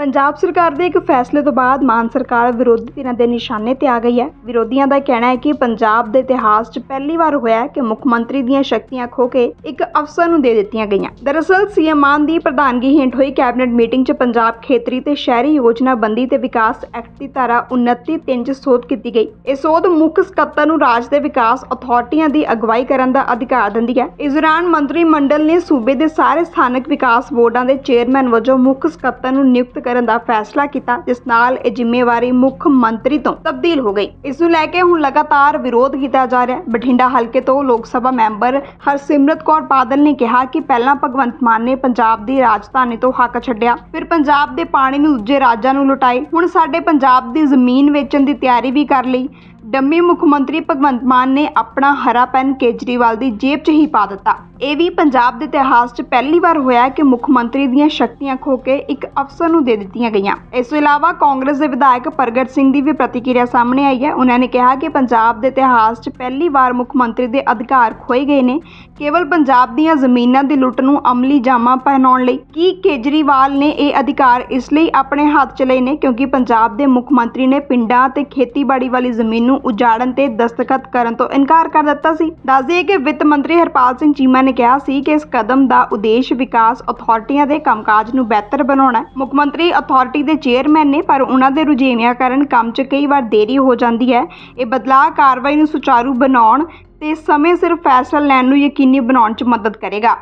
ਪੰਜਾਬ ਸਰਕਾਰ ਦੇ ਇੱਕ ਫੈਸਲੇ ਤੋਂ ਬਾਅਦ ਮਾਨ ਸਰਕਾਰ ਵਿਰੋਧੀ ਧਿਰਾਂ ਦੇ ਨਿਸ਼ਾਨੇ ਤੇ ਆ ਗਈ ਹੈ। ਵਿਰੋਧੀਆਂ ਦਾ ਕਹਿਣਾ ਹੈ ਕਿ ਪੰਜਾਬ ਦੇ ਇਤਿਹਾਸ 'ਚ ਪਹਿਲੀ ਵਾਰ ਹੋਇਆ ਹੈ ਕਿ ਮੁੱਖ ਮੰਤਰੀ ਦੀਆਂ ਸ਼ਕਤੀਆਂ ਖੋ ਕੇ ਇੱਕ ਅਫਸਰ ਨੂੰ ਦੇ ਦਿੱਤੀਆਂ ਗਈਆਂ। ਦਰਅਸਲ, ਸੀਐਮ ਮਾਨ ਦੀ ਪ੍ਰਧਾਨਗੀ ਹੇਠ ਹੋਈ ਕੈਬਨਿਟ ਮੀਟਿੰਗ 'ਚ ਪੰਜਾਬ ਖੇਤਰੀ ਤੇ ਸ਼ਹਿਰੀ ਯੋਜਨਾ ਬੰਦੀ ਤੇ ਵਿਕਾਸ ਐਕਟ ਦੀ ਧਾਰਾ 29 ਤਿੰਨ 'ਚ ਸੋਧ ਕੀਤੀ ਗਈ। ਇਹ ਸੋਧ ਮੁੱਖ ਸਕੱਤਰ ਨੂੰ ਰਾਜ ਦੇ ਵਿਕਾਸ ਅਥਾਰਟੀਆਂ ਦੀ ਅਗਵਾਈ ਕਰਨ ਦਾ ਅਧਿਕਾਰ ਦਿੰਦੀ ਹੈ। ਇਸ ਦੌਰਾਨ ਮੰਤਰੀ ਮੰਡਲ ਨੇ ਸੂਬੇ ਦੇ ਸਾਰੇ ਸਥਾਨਕ ਵਿਕਾਸ ਬੋਰਡਾਂ ਦੇ ਚੇਅਰਮੈਨ ਵਜੋਂ ਮੁੱਖ ਸਕੱਤਰ ਨੂੰ ਨਿਯੁਕਤ ਕਰਨ ਦਾ ਫੈਸਲਾ ਕੀਤਾ, ਜਿਸ ਨਾਲ ਇਹ ਜ਼ਿੰਮੇਵਾਰੀ ਮੁੱਖ ਮੰਤਰੀ ਤੋਂ ਤਬਦੀਲ ਹੋ ਗਈ। ਇਸ ਨੂੰ ਲੈ ਕੇ ਹੁਣ ਲਗਾਤਾਰ ਵਿਰੋਧ ਕੀਤਾ ਜਾ ਰਿਹਾ ਹੈ। ਬਠਿੰਡਾ ਹਲਕੇ ਤੋਂ ਲੋਕ ਸਭਾ ਮੈਂਬਰ ਹਰਸਿਮਰਤ ਕੌਰ ਬਾਦਲ ਨੇ ਕਿਹਾ ਕਿ ਪਹਿਲਾਂ ਭਗਵੰਤ ਮਾਨ ਨੇ ਪੰਜਾਬ ਦੀ ਰਾਜਧਾਨੀ ਤੋਂ ਹੱਕ ਛੱਡਿਆ, ਫਿਰ ਪੰਜਾਬ ਦੇ ਪਾਣੀ ਨੂੰ ਦੂਜੇ ਰਾਜਾਂ ਨੂੰ ਲੁਟਾਏ ਹੁਣ ਸਾਡੇ ਪੰਜਾਬ ਦੀ ਜ਼ਮੀਨ ਵੇਚਣ ਦੀ ਤਿਆਰੀ ਵੀ ਕਰ ਲਈ। ਡੰਮੀ ਮੁੱਖ ਮੰਤਰੀ ਭਗਵੰਤ ਮਾਨ ਨੇ ਆਪਣਾ ਹਰਾ ਪੈਨ ਕੇਜਰੀਵਾਲ ਦੀ ਜੇਬ 'ਚ ਹੀ ਪਾ ਦਿੱਤਾ। ਇਹ ਵੀ ਪੰਜਾਬ ਦੇ ਇਤਿਹਾਸ 'ਚ ਪਹਿਲੀ ਵਾਰ ਹੋਇਆ ਕਿ ਮੁੱਖ ਮੰਤਰੀ ਦੀਆਂ ਸ਼ਕਤੀਆਂ ਖੋ ਕੇ ਇੱਕ ਅਫਸਰ ਨੂੰ ਦੇ ਦਿੱਤੀਆਂ ਗਈਆਂ। ਇਸ ਤੋਂ ਇਲਾਵਾ ਕਾਂਗਰਸ ਦੇ ਵਿਧਾਇਕ ਪ੍ਰਗਟ ਸਿੰਘ ਦੀ ਵੀ ਪ੍ਰਤੀਕਿਰਿਆ ਸਾਹਮਣੇ ਆਈ ਹੈ। ਉਹਨਾਂ ਨੇ ਕਿਹਾ ਕਿ ਪੰਜਾਬ ਦੇ ਇਤਿਹਾਸ 'ਚ ਪਹਿਲੀ ਵਾਰ ਮੁੱਖ ਮੰਤਰੀ ਦੇ ਅਧਿਕਾਰ ਖੋਏ ਗਏ ਨੇ। ਕੇਵਲ ਪੰਜਾਬ ਦੀਆਂ ਜ਼ਮੀਨਾਂ ਦੀ ਲੁੱਟ ਨੂੰ ਅਮਲੀ ਜਾਮਾ ਪਹਿਨਾਉਣ ਲਈ ਕੀ ਕੇਜਰੀਵਾਲ ਨੇ ਇਹ ਅਧਿਕਾਰ ਇਸ ਲਈ ਆਪਣੇ ਹੱਥ 'ਚ ਲਏ ਨੇ? ਕਿਉਂਕਿ ਪੰਜਾਬ ਦੇ ਮੁੱਖ ਮੰਤਰੀ ਨੇ ਪਿੰਡਾਂ ਤੇ ਖੇਤੀਬਾੜੀ ਵਾਲੀ ਜ਼ਮੀਨ ਨੂੰ ਉਜਾੜਨ ਤੇ ਦਸਤਖਤ ਕਰਨ ਤੋਂ ਇਨਕਾਰ ਕਰ ਦਿੱਤਾ ਸੀ। ਦੱਸ ਕਿ ਵਿੱਤ ਮੰਤਰੀ ਹਰਪਾਲ ਸਿੰਘ ਚੀਮਾ ਨੇ ਕਿਹਾ ਸੀ ਕਿ ਇਸ ਕਦਮ ਦਾ ਉਦੇਸ਼ ਵਿਕਾਸ ਅਥਾਰਟੀਆਂ ਦੇ ਕੰਮਕਾਜ ਨੂੰ ਬਿਹਤਰ ਬਣਾਉਣਾ ਹੈ। ਮੁੱਖ ਮੰਤਰੀ ਅਥਾਰਟੀ ਦੇ ਚੇਅਰਮੈਨ ਨੇ, ਪਰ ਉਹਨਾਂ ਦੇ ਰੁਝੇਵਿਆਂ ਕਾਰਨ ਕੰਮ 'ਚ ਕਈ ਵਾਰ ਦੇਰੀ ਹੋ ਜਾਂਦੀ ਹੈ। ਇਹ ਬਦਲਾਅ ਕਾਰਵਾਈ ਨੂੰ ਸੁਚਾਰੂ ਬਣਾਉਣ ਤੇ ਸਮੇਂ ਸਿਰ ਫੈਸਲਾ ਲੈਣ ਨੂੰ ਯਕੀਨੀ ਬਣਾਉਣ 'ਚ ਮਦਦ ਕਰੇਗਾ।